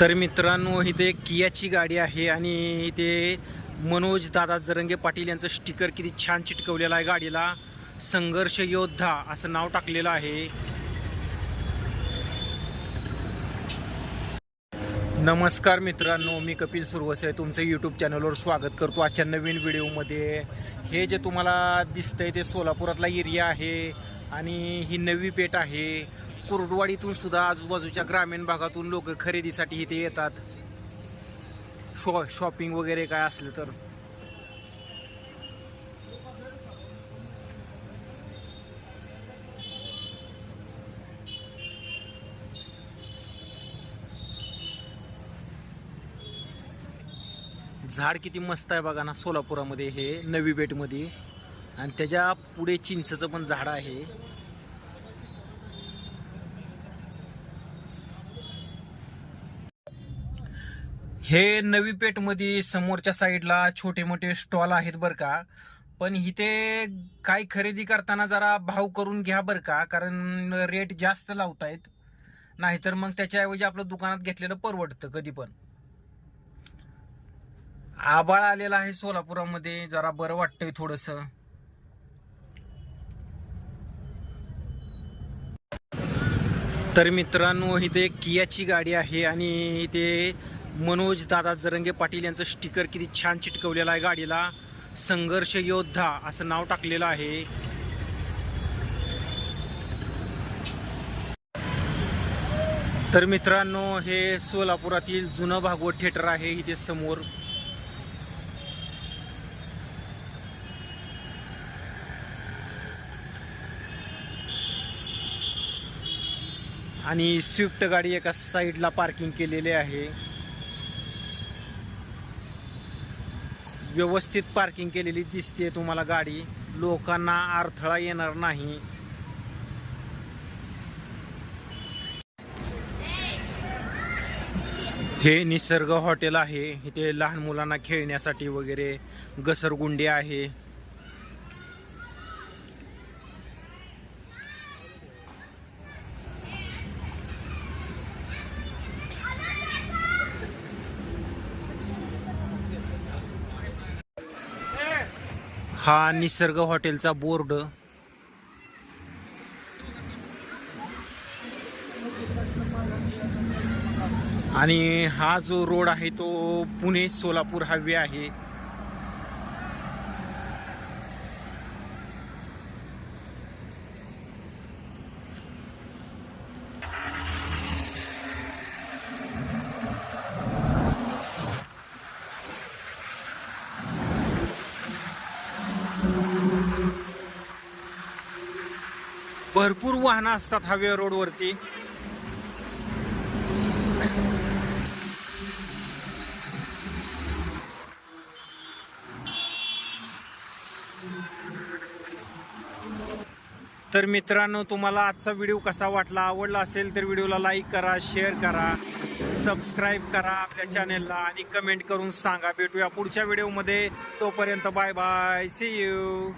तर मित्रांनो इथे कियाची गाडी आहे आणि इथे मनोज दादा जरंगे पाटील यांचं स्टिकर किती छान चिटकवलेलं आहे गाडीला. संघर्ष योद्धा असं नाव टाकलेलं आहे. नमस्कार मित्रांनो मी कपिल सुरवसे तुमचं यूट्यूब चॅनलवर स्वागत करतो आजच्या नवीन व्हिडिओमध्ये. हे जे तुम्हाला दिसतंय ते सोलापुरातला एरिया आहे आणि ही नवी पेठ आहे. कुर्डवाडीतून सुद्धा आजूबाजूच्या ग्रामीण भागातून लोक खरेदीसाठी इथे येतात. शॉ शॉपिंग वगैरे काय असलं तर. झाड किती मस्त आहे बघा ना सोलापुरामध्ये हे नवी बेटमध्ये. आणि त्याच्या पुढे चिंचचं पण झाड आहे. हे नवी पेठमध्ये समोरच्या साईडला छोटे मोठे स्टॉल आहेत बरं का. पण इथे काय खरेदी करताना जरा भाव करून घ्या बरं का कारण रेट जास्त लावतायत. नाहीतर मग त्याच्याऐवजी आपलं दुकानात घेतलेलं परवडतं कधी पण. आबाळ आलेला आहे सोलापुरामध्ये जरा बरं वाटतंय थोडस. तर मित्रांनो इथे कियाची गाडी आहे आणि इथे मनोज दादा जरंगे पाटील यांचं स्टिकर किती छान चिटकवलेलं आहे गाडीला. संघर्ष योद्धा असं नाव टाकलेलं आहे. तर मित्रांनो हे सोलापुरातील जुनं भागवत थिएटर आहे इथे समोर. आणि स्विफ्ट गाडी एका साईडला पार्किंग केलेली आहे. व्यवस्थित पार्किंग केलेली दिसते तुम्हाला गाडी. लोकांना अडथळा येणार नाही. हे निसर्ग हॉटेल आहे. इथे लहान मुलांना खेळण्यासाठी वगैरे घसरगुंडी आहे. हा निसर्ग हॉटेलचा बोर्ड. आणि हा जो रोड आहे तो पुणे सोलापूर हायवे आहे. भरपूर वाहनं असतात हायवे रोडवरती. तर मित्रांनो तुम्हाला आजचा व्हिडिओ कसा वाटला आवडला असेल तर व्हिडिओला लाईक करा शेअर करा सबस्क्राईब करा आपल्या चॅनेलला आणि कमेंट करून सांगा. भेटूया पुढच्या व्हिडिओमध्ये. तोपर्यंत बाय बाय. C you